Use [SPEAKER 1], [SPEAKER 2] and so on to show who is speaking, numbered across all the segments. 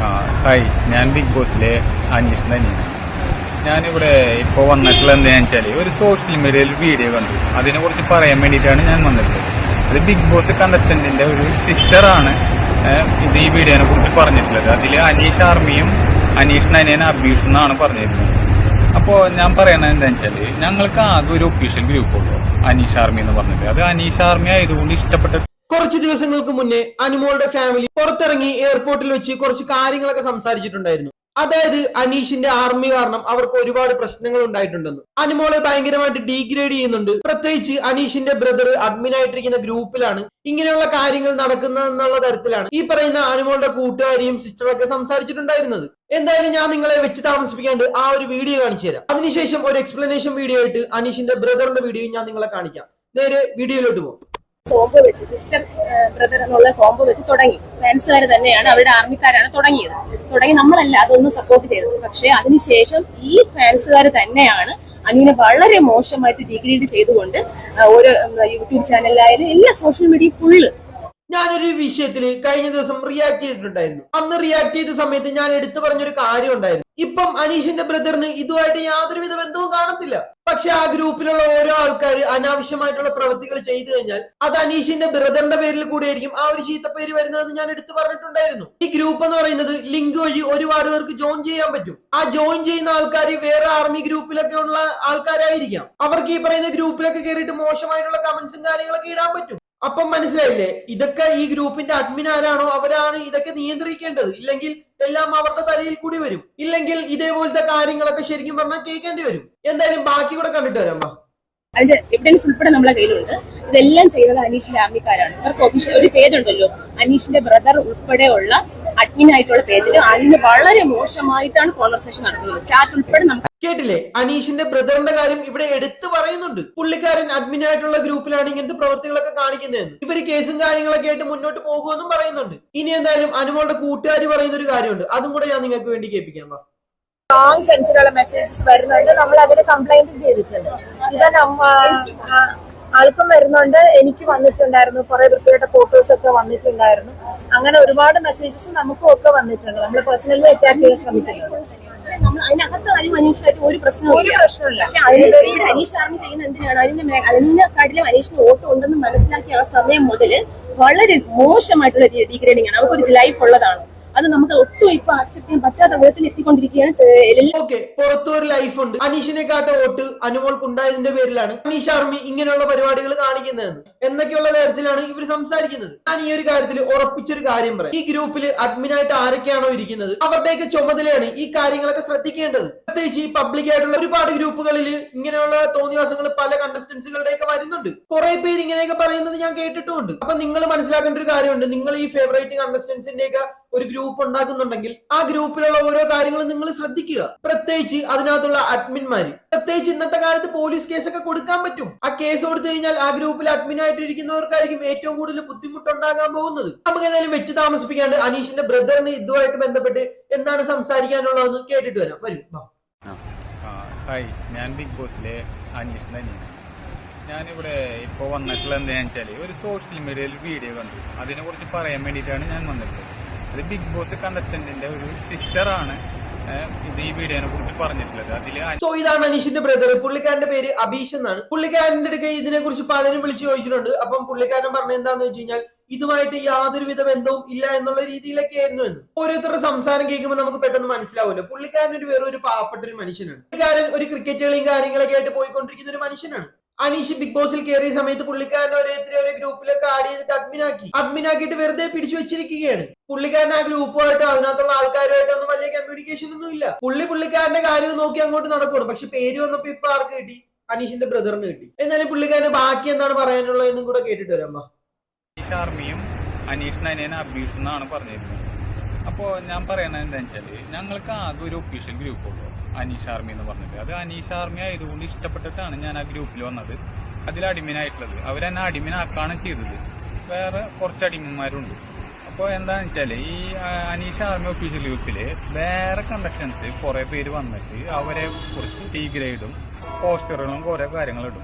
[SPEAKER 1] Hi ഞാൻ big ബോസിലെ Aneesh തന്നെയാണ് ഞാനിവിടെ ഇപ്പോൾ വന്നിട്ടുള്ള എന്താണെന്ന് വെച്ചാൽ ഒരു സോഷ്യൽ മീഡിയയിൽ വീഡിയോ കണ്ടു. അതിനെ കുറിച്ച് പറയാൻ വേണ്ടിയിട്ടാണ് ഞാൻ വന്നിട്ടുള്ളത്. അത് ബിഗ് ബോസ് കണ്ടസ്റ്റന്റിന്റെ ഒരു സിസ്റ്ററാണ് ഇത് ഈ വീഡിയോനെ കുറിച്ച് പറഞ്ഞിട്ടുള്ളത്. അതിൽ അനീഷ് ആർമിയും അനീഷ് നയനേനെ അബ്യൂസ് എന്നാണ് പറഞ്ഞിരുന്നത്. അപ്പോൾ ഞാൻ പറയണത് എന്താണെന്ന് വെച്ചാൽ ഞങ്ങൾക്ക് ആകെ ഒരു ഒഫീഷ്യൽ ഗ്രൂപ്പ് ഉള്ളൂ അനീഷ് ആർമി എന്ന് പറഞ്ഞിട്ട്. അത് അനീഷ് ആർമി ആയതുകൊണ്ട് ഇഷ്ടപ്പെട്ട
[SPEAKER 2] കുറച്ച് ദിവസങ്ങൾക്ക് മുന്നേ അനുമോളുടെ ഫാമിലി പുറത്തിറങ്ങി എയർപോർട്ടിൽ വെച്ച് കുറച്ച് കാര്യങ്ങളൊക്കെ സംസാരിച്ചിട്ടുണ്ടായിരുന്നു. അതായത് അനീഷിന്റെ ആർമി കാരണം അവർക്ക് ഒരുപാട് പ്രശ്നങ്ങൾ ഉണ്ടായിട്ടുണ്ടെന്ന്. അനുമോളെ ഭയങ്കരമായിട്ട് ഡീഗ്രേഡ് ചെയ്യുന്നുണ്ട്. പ്രത്യേകിച്ച് അനീഷിന്റെ ബ്രദർ അഡ്മിൻ ആയിട്ടിരിക്കുന്ന ഗ്രൂപ്പിലാണ് ഇങ്ങനെയുള്ള കാര്യങ്ങൾ നടക്കുന്നതെന്നുള്ള തരത്തിലാണ് ഈ പറയുന്ന അനുമോളുടെ കൂട്ടുകാരിയും സിസ്റ്ററൊക്കെ സംസാരിച്ചിട്ടുണ്ടായിരുന്നത്. എന്തായാലും ഞാൻ നിങ്ങളെ വെച്ച് താമസിപ്പിക്കാണ്ട് ആ ഒരു വീഡിയോ കാണിച്ചു തരാം. അതിനുശേഷം ഒരു എക്സ്പ്ലനേഷൻ വീഡിയോ ആയിട്ട് അനീഷിന്റെ ബ്രദറിന്റെ വീഡിയോ ഞാൻ നിങ്ങളെ കാണിക്കാം. നേരെ വീഡിയോയിലോട്ട് പോകും.
[SPEAKER 3] കോംബോ വെച്ച് സിസ്റ്റർ ബ്രദർ എന്നുള്ള കോംബോ വെച്ച് തുടങ്ങി. ഫാൻസുകാർ തന്നെയാണ് അവരുടെ ആർമിക്കാരാണ് തുടങ്ങിയത്. തുടങ്ങി നമ്മളല്ല അതൊന്നും സപ്പോർട്ട് ചെയ്തത്. പക്ഷേ അതിനുശേഷം ഈ ഫാൻസുകാർ തന്നെയാണ് അനുവിനെ വളരെ മോശമായിട്ട് ഡിഗ്രേഡ് ചെയ്തുകൊണ്ട് ഓരോ യൂട്യൂബ് ചാനലിലായാലും എല്ലാ സോഷ്യൽ മീഡിയ ഫുള്ള്
[SPEAKER 2] ഞാനൊരു വിഷയത്തിൽ കഴിഞ്ഞ ദിവസം റിയാക്ട് ചെയ്തിട്ടുണ്ടായിരുന്നു. അന്ന് റിയാക്ട് ചെയ്ത സമയത്ത് ഞാൻ എടുത്തു പറഞ്ഞൊരു കാര്യം ഉണ്ടായിരുന്നു. ഇപ്പം അനീഷിന്റെ ബ്രദറിന് ഇതുമായിട്ട് യാതൊരുവിധ ബന്ധവും കാണത്തില്ല. പക്ഷെ ആ ഗ്രൂപ്പിലുള്ള ഓരോ ആൾക്കാർ അനാവശ്യമായിട്ടുള്ള പ്രവൃത്തികൾ ചെയ്തു കഴിഞ്ഞാൽ അത് അനീഷിന്റെ ബ്രദറിന്റെ പേരിൽ കൂടിയായിരിക്കും ആ ഒരു ചീത്തപ്പേര് വരുന്നതെന്ന് ഞാൻ എടുത്തു പറഞ്ഞിട്ടുണ്ടായിരുന്നു. ഈ ഗ്രൂപ്പ് എന്ന് പറയുന്നത് ലിങ്ക് വഴി ഒരുപാട് പേർക്ക് ജോയിൻ ചെയ്യാൻ പറ്റും. ആ ജോയിൻ ചെയ്യുന്ന ആൾക്കാർ വേറെ ആർമി ഗ്രൂപ്പിലൊക്കെ ഉള്ള ആൾക്കാരായിരിക്കാം. അവർക്ക് ഈ പറയുന്ന ഗ്രൂപ്പിലൊക്കെ കയറിയിട്ട് മോശമായിട്ടുള്ള കമന്റ്സും കാര്യങ്ങളൊക്കെ ഇടാൻ പറ്റും. അപ്പം മനസ്സിലായില്ലേ? ഇതൊക്കെ ഈ ഗ്രൂപ്പിന്റെ അഡ്മിൻ ആരാണോ അവരാണ് ഇതൊക്കെ നിയന്ത്രിക്കേണ്ടത്. ഇല്ലെങ്കിൽ എല്ലാം അവരുടെ തലയിൽ കൂടി വരും. ഇല്ലെങ്കിൽ ഇതേപോലത്തെ കാര്യങ്ങളൊക്കെ ശരിക്കും പറഞ്ഞാൽ കേൾക്കേണ്ടി വരും. എന്തായാലും ബാക്കി കൂടെ കണ്ടിട്ട് വരാം.
[SPEAKER 3] അതിന്റെ എവിഡൻസ് ഉൾപ്പെടെ നമ്മളെ കയ്യിലുണ്ട്. ഇതെല്ലാം ചെയ്തത് അനീഷിന്റെ ആർമിക്കാരാണ് അവർക്ക് ഒഫീഷ്യൽ ഒരു പേജ് ഉണ്ടല്ലോ അനീഷിന്റെ ബ്രദർ ഉൾപ്പെടെയുള്ള അഡ്മിൻ ആയിട്ടുള്ള പേജിൽ അതിന് വളരെ മോശമായിട്ടാണ് കോൺവെർസേഷൻ നടക്കുന്നത്. ചാറ്റ് ഉൾപ്പെടെ നമുക്ക്
[SPEAKER 2] കേട്ടില്ലേ? അനീഷിന്റെ ബ്രദറിന്റെ കാര്യം ഇവിടെ എടുത്തു പറയുന്നുണ്ട്. പുള്ളിക്കാരൻ അഡ്മിൻ ആയിട്ടുള്ള ഗ്രൂപ്പിലാണ് ഇങ്ങനത്തെ പ്രവൃത്തികളൊക്കെ കാണിക്കുന്നതെന്ന്. ഇവർ കേസും കാര്യങ്ങളൊക്കെ ആയിട്ട് മുന്നോട്ട് പോകുമെന്നും പറയുന്നുണ്ട്. ഇനി എന്തായാലും അനുമോളുടെ കൂട്ടുകാരി പറയുന്ന ഒരു കാര്യമുണ്ട്. അതും കൂടെ ഞാൻ നിങ്ങൾക്ക് വേണ്ടി കേൾപ്പിക്കാം.
[SPEAKER 4] റോങ് സെൻസിലുള്ള മെസ്സേജസ് വരുന്നുണ്ട്. നമ്മൾ അതിന് കംപ്ലൈന്റ് ചെയ്തിട്ടുണ്ട്. ഇപ്പൊ നമ്മ ആൾക്കും വരുന്നുണ്ട്. എനിക്ക് വന്നിട്ടുണ്ടായിരുന്നു. കുറെ വൃത്തികെട്ട ഫോട്ടോസ് ഒക്കെ വന്നിട്ടുണ്ടായിരുന്നു. അങ്ങനെ ഒരുപാട് മെസ്സേജസ് നമുക്കും ഒക്കെ വന്നിട്ടുണ്ട്. നമ്മൾ പേഴ്സണലി അറ്റാക്ക് ചെയ്യാൻ ശ്രമിക്കുന്നുണ്ട്.
[SPEAKER 3] അതിനകത്ത് അനിയും അനീഷായിട്ട് ഒരു പ്രശ്നവും
[SPEAKER 4] പ്രശ്നമില്ല.
[SPEAKER 3] പക്ഷെ അതിന് ഈ അനീഷ് ആർമി ചെയ്യുന്ന എന്തിനാണ്? അതിന്റെ അതിനെക്കാട്ടിലും അനീഷിന് ഓട്ടം ഉണ്ടെന്ന് മനസ്സിലാക്കിയ ആ സമയം മുതൽ വളരെ മോശമായിട്ടുള്ള ഡീഗ്രേഡിംഗ് ആണ് അവർക്കൊരു ലൈഫ് ഉള്ളതാണ്. അത് നമുക്ക് ഒട്ടും ഇപ്പൊ ആക്സെപ്റ്റ് ചെയ്യാൻ പറ്റാത്ത വിധത്തിൽ എത്തിക്കൊണ്ടിരിക്കുകയാണ്
[SPEAKER 2] ഓക്കെ പുറത്തൊരു ലൈഫ് ഉണ്ട്. അനീഷിനെ കാട്ട വോട്ട് അനുമോൾക്ക് ഉണ്ടായതിന്റെ പേരിലാണ് അനീഷ് ആർമി ഇങ്ങനെയുള്ള പരിപാടികൾ കാണിക്കുന്നതെന്ന്. എന്നൊക്കെയുള്ള തരത്തിലാണ് ഇവർ സംസാരിക്കുന്നത്. ഞാൻ ഈ ഒരു കാര്യത്തിൽ ഉറപ്പിച്ചൊരു കാര്യം പറയാം. ഈ ഗ്രൂപ്പിൽ അഡ്മിൻ ആയിട്ട് ആരൊക്കെയാണോ ഇരിക്കുന്നത്? അവരുടെയൊക്കെ ചുമതലയാണ് ഈ കാര്യങ്ങളൊക്കെ ശ്രദ്ധിക്കേണ്ടത്. പ്രത്യേകിച്ച് ഈ പബ്ലിക് ആയിട്ടുള്ള ഒരുപാട് ഗ്രൂപ്പുകളിൽ ഇങ്ങനെയുള്ള തോന്നിവാസങ്ങൾ പല കണ്ടസ്റ്റൻസുകളുടെ ഒക്കെ വരുന്നുണ്ട്. കുറെ പേര് ഇങ്ങനെയൊക്കെ പറയുന്നത് ഞാൻ കേട്ടിട്ടുമുണ്ട്. അപ്പൊ നിങ്ങൾ മനസ്സിലാക്കേണ്ട ഒരു കാര്യമുണ്ട്. നിങ്ങൾ ഈ ഫേവറേറ്റ് കണ്ടസ്റ്റൻസിന്റെ ഒക്കെ ഒരു ഗ്രൂപ്പ് ഉണ്ടാക്കുന്നുണ്ടെങ്കിൽ ആ ഗ്രൂപ്പിലുള്ള ഓരോ കാര്യങ്ങളും നിങ്ങൾ ശ്രദ്ധിക്കുക. പ്രത്യേകിച്ച് അതിനകത്തുള്ള അഡ്മിൻമാര് പ്രത്യേകിച്ച് ഇന്നത്തെ കാലത്ത് പോലീസ് കേസൊക്കെ കൊടുക്കാൻ പറ്റും. ആ കേസ് കൊടുത്തു കഴിഞ്ഞാൽ ആ ഗ്രൂപ്പിൽ അഡ്മിൻ ആയിട്ടിരിക്കുന്നവർക്കായിരിക്കും ഏറ്റവും കൂടുതൽ ബുദ്ധിമുട്ടുണ്ടാകാൻ പോകുന്നത്. നമുക്ക് എന്തായാലും വെച്ച് താമസിപ്പിക്കാണ്ട് അനീഷിന്റെ ബ്രദറിന് ഇതുമായിട്ട് ബന്ധപ്പെട്ട് എന്താണ് സംസാരിക്കാനുള്ളതെന്ന് കേട്ടിട്ട് വരാം. വരും
[SPEAKER 1] ഹായ്. ഞാൻ ബിഗ് ബോസിലെ അനീഷ് ഞാനിവിടെ ഇപ്പോൾ വന്നിട്ടുള്ള എന്താണെന്ന് വെച്ചാൽ ഒരു സോഷ്യൽ മീഡിയയിൽ വീഡിയോ കണ്ടു. അതിനെക്കുറിച്ച് പറയാൻ വേണ്ടിയിട്ടാണ് ഞാൻ വന്നിട്ടുള്ളത്. അത് ബിഗ് ബോസ് കണ്ടസ്റ്റന്റിന്റെ ഒരു സിസ്റ്ററാണ് ഇത് ഈ വീഡിയോനെ കുറിച്ച് പറഞ്ഞിട്ടുള്ളത്.
[SPEAKER 2] സോ ഇതാണ് അനീഷിന്റെ ബ്രദർ പുള്ളിക്കാരന്റെ പേര് അബീഷ് എന്നാണ്. പുള്ളിക്കാരന്റെ അടുക്ക ഇതിനെ കുറിച്ച് പലരും വിളിച്ചു ചോദിച്ചിട്ടുണ്ട്. അപ്പം പുള്ളിക്കാരൻ പറഞ്ഞ എന്താന്ന് വെച്ച് കഴിഞ്ഞാൽ ഇതുമായിട്ട് യാതൊരുവിധ ബന്ധവും ഇല്ല എന്നുള്ള രീതിയിലൊക്കെ ആയിരുന്നു എന്ന്. ഓരോരുത്തരുടെ സംസാരം കേൾക്കുമ്പോൾ നമുക്ക് പെട്ടെന്ന് മനസ്സിലാവില്ല പുള്ളിക്കാരൻ ഒരു വേറൊരു ഒരു പാവപ്പെട്ട ഒരു മനുഷ്യനാണ്. പുള്ളിക്കാരൻ ഒരു ക്രിക്കറ്റ് കളിയും കാര്യങ്ങളൊക്കെ ആയിട്ട് പോയിക്കൊണ്ടിരിക്കുന്ന ഒരു മനുഷ്യനാണ്. അനീഷ് ബിഗ് ബോസിൽ കയറിയ സമയത്ത് പുള്ളിക്കാരൻ ഓരോരുത്തരെ ഒരു ഗ്രൂപ്പിലൊക്കെ ആഡ് ചെയ്തിട്ട് അഡ്മിൻ ആക്കി. അഡ്മിൻ ആക്കിയിട്ട് വെറുതെ പിടിച്ചു വെച്ചിരിക്കുകയാണ്. പുള്ളിക്കാരൻ ആ ഗ്രൂപ്പുമായിട്ടോ അതിനകത്തുള്ള ആൾക്കാരുമായിട്ടോ ഒന്നും വലിയ കമ്മ്യൂണിക്കേഷൻ ഒന്നും ഇല്ല. പുള്ളി പുള്ളിക്കാരന്റെ കാര്യം നോക്കി അങ്ങോട്ട് നടക്കുന്നു പക്ഷെ പേര് വന്നപ്പോ ഇപ്പൊ ആർക്ക് കിട്ടി? അനീഷിന്റെ ബ്രദറിന് കിട്ടി. എന്നാലും പുള്ളിക്കാരന് ബാക്കി എന്താണ് പറയാനുള്ളതെന്നും കൂടെ കേട്ടിട്ട് വരാം
[SPEAKER 1] ആർമിയും അനീഷ് നയനേനെ അബ്യൂസ് എന്നാണ് പറഞ്ഞിരുന്നത്. അപ്പോ ഞാൻ പറയണത് എന്താണെന്ന് വെച്ചാൽ ഞങ്ങൾക്ക് ആകെ ഒരു ഒഫീഷ്യൽ ഗ്രൂപ്പ് ഉള്ളൂ. അനീഷ് ആർമി എന്ന് പറഞ്ഞിട്ട്. അത് അനീഷ് ആർമി ആയതുകൊണ്ട് ഇഷ്ടപ്പെട്ടിട്ടാണ് ഞാൻ ആ ഗ്രൂപ്പിൽ വന്നത്. അതിൽ അടിമിനായിട്ടുള്ളത് അവരെന്നെ അടിമിനാക്കാണ് ചെയ്തത്. വേറെ കുറച്ച് അടിമന്മാരുണ്ട്. അപ്പോൾ എന്താണെന്ന് വെച്ചാൽ ഈ അനീഷ് ആർമി ഒഫീഷ്യൽ ഗ്രൂപ്പിൽ വേറെ കണ്ടക്ഷൻസ് കുറേ പേര് വന്നിട്ട് അവരെ കുറിച്ച് ഡീഗ്രേഡും പോസ്റ്ററുകളും കുറേ കാര്യങ്ങളിടും.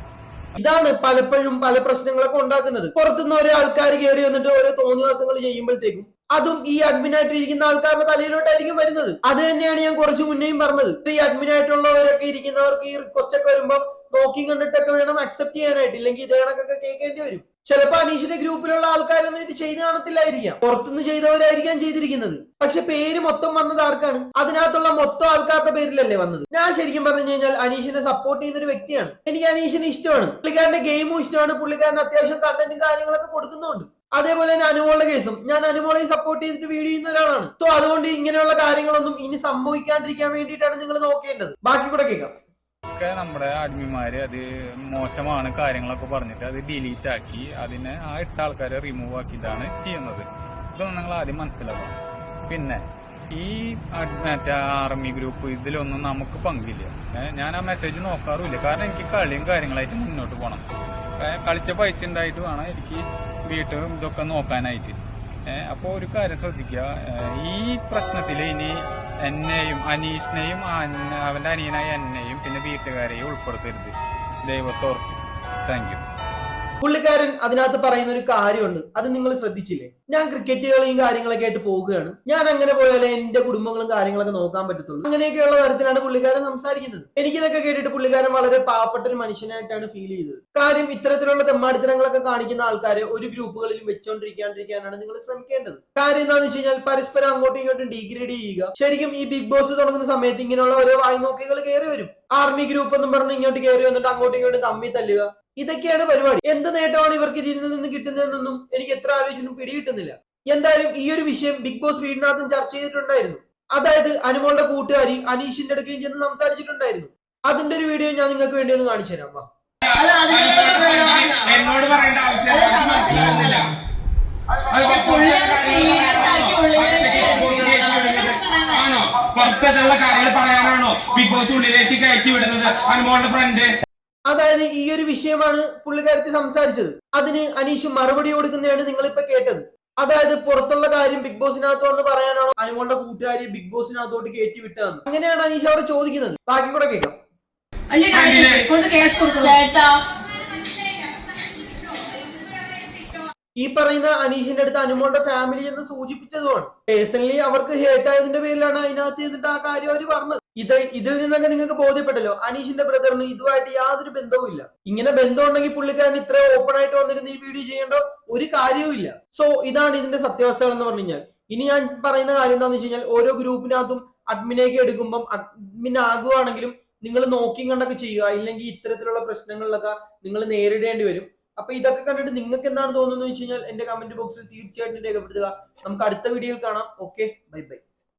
[SPEAKER 2] ഇതാണ് പലപ്പോഴും പല പ്രശ്നങ്ങളൊക്കെ ഉണ്ടാക്കുന്നത്. പുറത്തുനിന്ന് ഓരോ ആൾക്കാർ കയറി വന്നിട്ട് ഓരോ തോന്നിവാസങ്ങൾ ചെയ്യുമ്പോഴത്തേക്കും അതും ഈ അഡ്മിനായിട്ട് ഇരിക്കുന്ന ആൾക്കാരുടെ തലയിലോട്ടായിരിക്കും വരുന്നത്. അത് തന്നെയാണ് ഞാൻ കുറച്ച് മുന്നേയും പറഞ്ഞത്. ഈ അഡ്മിനായിട്ടുള്ളവരൊക്കെ ഇരിക്കുന്നവർക്ക് ഈ റിക്വസ്റ്റ് ഒക്കെ വരുമ്പോൾ നോക്കി കണ്ടിട്ടൊക്കെ വേണം അക്സെപ്റ്റ് ചെയ്യാനായിട്ട്. ഇല്ലെങ്കിൽ ഇതേ കണക്കൊക്കെ കേൾക്കേണ്ടി വരും. ചിലപ്പോ അനീഷിന്റെ ഗ്രൂപ്പിലുള്ള ആൾക്കാരൊന്നും ഇത് ചെയ്ത് കാണത്തില്ലായിരിക്കാം. പുറത്തുനിന്ന് ചെയ്തവരായിരിക്കാം ചെയ്തിരിക്കുന്നത്. പക്ഷെ പേര് മൊത്തം വന്നത് ആർക്കാണ്? അതിനകത്തുള്ള മൊത്തം ആൾക്കാരുടെ പേരിലല്ലേ വന്നത്. ഞാൻ ശരിക്കും പറഞ്ഞു കഴിഞ്ഞാൽ അനീഷിനെ സപ്പോർട്ട് ചെയ്യുന്ന ഒരു വ്യക്തിയാണ്. എനിക്ക് അനീഷിനെ ഇഷ്ടമാണ്. പുള്ളിക്കാരന്റെ ഗെയിമും ഇഷ്ടമാണ്. പുള്ളിക്കാരൻ അത്യാവശ്യം കണ്ടന്റും കാര്യങ്ങളൊക്കെ കൊടുക്കുന്നുണ്ട്. അതേപോലെ തന്നെ അനുമോളുടെ കേസും. ഞാൻ അനുമോളെ സപ്പോർട്ട് ചെയ്തിട്ട് വീഡിയോ ചെയ്യുന്ന ഒരാളാണ്. സോ അതുകൊണ്ട് ഇങ്ങനെയുള്ള കാര്യങ്ങളൊന്നും ഇനി സംഭവിക്കാണ്ടിരിക്കാൻ വേണ്ടിയിട്ടാണ് നിങ്ങൾ നോക്കേണ്ടത്. ബാക്കി കൂടെ കേൾക്കാം.
[SPEAKER 1] നമ്മുടെ അഡ്മിമാര് അത് മോശമാണ് കാര്യങ്ങളൊക്കെ പറഞ്ഞിട്ട് അത് ഡിലീറ്റ് ആക്കി അതിനെ ആ ഇട്ട ആൾക്കാരെ റിമൂവ് ആക്കിയിട്ടാണ് ചെയ്യുന്നത്. ഇതൊന്നും നിങ്ങൾ ആദ്യം മനസ്സിലാക്കണം. പിന്നെ ഈ മറ്റേ ആർമി ഗ്രൂപ്പ് ഇതിലൊന്നും നമുക്ക് പങ്കില്ല. ഞാൻ ആ മെസ്സേജ് നോക്കാറുമില്ല. കാരണം എനിക്ക് കളിയും കാര്യങ്ങളായിട്ട് മുന്നോട്ട് പോകണം കളിച്ച പൈസ ഉണ്ടായിട്ട് വേണം എനിക്ക് വീട്ടും ഇതൊക്കെ നോക്കാനായിട്ട്. അപ്പോൾ അപ്പൊ ഒരു കാര്യം ശ്രദ്ധിക്കുക ഈ പ്രശ്നത്തിൽ ഇനി എന്നെയും അനീഷിനെയും അവന്റെ അനിയനായ എന്നെയും പിന്നെ വീട്ടുകാരെയും ഉൾപ്പെടുത്തരുത്. ദൈവത്തോർത്ത്. Thank you.
[SPEAKER 2] പുള്ളിക്കാരൻ അതിനകത്ത് പറയുന്ന ഒരു കാര്യമുണ്ട്. അത് നിങ്ങൾ ശ്രദ്ധിച്ചില്ലേ? ഞാൻ ക്രിക്കറ്റ് കളിയും കാര്യങ്ങളൊക്കെ ആയിട്ട് പോവുകയാണ്. ഞാൻ അങ്ങനെ പോയാലേ എന്റെ കുടുംബങ്ങളും കാര്യങ്ങളൊക്കെ നോക്കാൻ പറ്റത്തുള്ളൂ. അങ്ങനെയൊക്കെയുള്ള തരത്തിലാണ് പുള്ളിക്കാരൻ സംസാരിക്കുന്നത്. എനിക്കിതൊക്കെ കേട്ടിട്ട് പുള്ളിക്കാരൻ വളരെ പാവപ്പെട്ട ഒരു മനുഷ്യനായിട്ടാണ് ഫീൽ ചെയ്തത്. കാര്യം ഇത്തരത്തിലുള്ള തെമ്മാടിത്തരങ്ങളൊക്കെ കാണിക്കുന്ന ആൾക്കാരെ ഒരു ഗ്രൂപ്പുകളിലും വെച്ചോണ്ടിരിക്കാണ്ടിരിക്കാനാണ് നിങ്ങൾ ശ്രമിക്കേണ്ടത്. കാര്യം എന്താണെന്ന് വെച്ച് കഴിഞ്ഞാൽ പരസ്പരം അങ്ങോട്ടും ഇങ്ങോട്ടും ഡിഗ്രേഡ് ചെയ്യുക. ശരിക്കും ഈ ബിഗ് ബോസ് തുടങ്ങുന്ന സമയത്ത് ഇങ്ങനെയുള്ള ഓരോ വായ്നോക്കികൾ കയറി വരും. ആർമി ഗ്രൂപ്പ് എന്നും പറഞ്ഞ് ഇങ്ങോട്ട് കയറി വന്നിട്ട് അങ്ങോട്ടും ഇങ്ങോട്ടും തമ്മി തല്ലുക. ഇതൊക്കെയാണ് പരിപാടി. എന്ത് നേട്ടമാണ് ഇവർക്ക് ഇതിൽ നിന്ന് കിട്ടുന്നതെന്നൊന്നും എനിക്ക് എത്ര ആലോചിച്ചിട്ടും പിടികിട്ടുന്നില്ല. എന്തായാലും ഈ ഒരു വിഷയം ബിഗ് ബോസ് വീടിനകത്തും ചർച്ച ചെയ്തിട്ടുണ്ടായിരുന്നു. അതായത് അനുമോളുടെ കൂട്ടുകാരി അനീഷിന്റെ അടുക്കുകയും ചെന്ന് സംസാരിച്ചിട്ടുണ്ടായിരുന്നു. അതിന്റെ ഒരു വീഡിയോ ഞാൻ നിങ്ങൾക്ക് വേണ്ടി ഒന്ന് കാണിച്ചു തരാം.
[SPEAKER 5] എന്നോട് പറയേണ്ട ആവശ്യം മനസ്സിലാവുന്നില്ല. ആണോ? പുറത്തുള്ള കാര്യങ്ങൾ പറയാനാണോ? ബിഗ് ബോസ് ഉള്ളിലേക്ക് കയറ്റി വിടുന്നത് അനുമോളുടെ ഫ്രണ്ട്
[SPEAKER 2] അതായത് ഈ ഒരു വിഷയമാണ് പുള്ളിക്കാരത്തി സംസാരിച്ചത്. അതിന് അനീഷ് മറുപടി കൊടുക്കുന്നതാണ് നിങ്ങൾ ഇപ്പൊ കേട്ടത്. അതായത് പുറത്തുള്ള കാര്യം ബിഗ് ബോസിനകത്ത് വന്ന് പറയാനാണോ? അനുമോളുടെ കൂട്ടുകാരി ബിഗ് ബോസിനകത്തോട്ട് കയറ്റി വിട്ടതെന്ന്. അങ്ങനെയാണ് അനീഷ് അവിടെ ചോദിക്കുന്നത്. ബാക്കി കൂടെ കേൾക്കാം.
[SPEAKER 3] ചേട്ടാ.
[SPEAKER 2] ഈ പറയുന്ന അനീഷിന്റെ അടുത്ത് അനുമോളുടെ ഫാമിലി എന്ന് സൂചിപ്പിച്ചതുമാണ്. പേഴ്സണലി അവർക്ക് ഹേറ്റ് ആയതിന്റെ പേരിലാണ് അതിനകത്ത് എന്നിട്ട് ആ കാര്യം അവർ പറഞ്ഞത്. ഇത് ഇതിൽ നിന്നൊക്കെ നിങ്ങൾക്ക് ബോധ്യപ്പെട്ടല്ലോ. അനീഷിന്റെ ബ്രദറിന് ഇതുമായിട്ട് യാതൊരു ബന്ധവും ഇല്ല. ഇങ്ങനെ ബന്ധം ഉണ്ടെങ്കിൽ പുള്ളിക്കാരൻ ഇത്ര ഓപ്പൺ ആയിട്ട് വന്നിരുന്ന് ഈ വീഡിയോ ചെയ്യേണ്ട ഒരു കാര്യവും ഇല്ല. സോ ഇതാണ് ഇതിന്റെ സത്യാവസ്ഥകൾ എന്ന് പറഞ്ഞു കഴിഞ്ഞാൽ. ഇനി ഞാൻ പറയുന്ന കാര്യം എന്താണെന്ന് വെച്ച് കഴിഞ്ഞാൽ ഓരോ ഗ്രൂപ്പിനകത്തും അഡ്മിനേക്ക് എടുക്കുമ്പം അഡ്മിൻ ആകുവാണെങ്കിലും നിങ്ങൾ നോക്കി കണ്ടൊക്കെ ചെയ്യുക. ഇല്ലെങ്കിൽ ഇത്തരത്തിലുള്ള പ്രശ്നങ്ങളിലൊക്കെ നിങ്ങൾ നേരിടേണ്ടി വരും. അപ്പൊ ഇതൊക്കെ കണ്ടിട്ട് നിങ്ങൾക്ക് എന്താണ് തോന്നുന്നത് വെച്ച് കഴിഞ്ഞാൽ എന്റെ കമന്റ് ബോക്സിൽ തീർച്ചയായിട്ടും രേഖപ്പെടുത്തുക. നമുക്ക് അടുത്ത വീഡിയോയിൽ കാണാം. Okay bye bye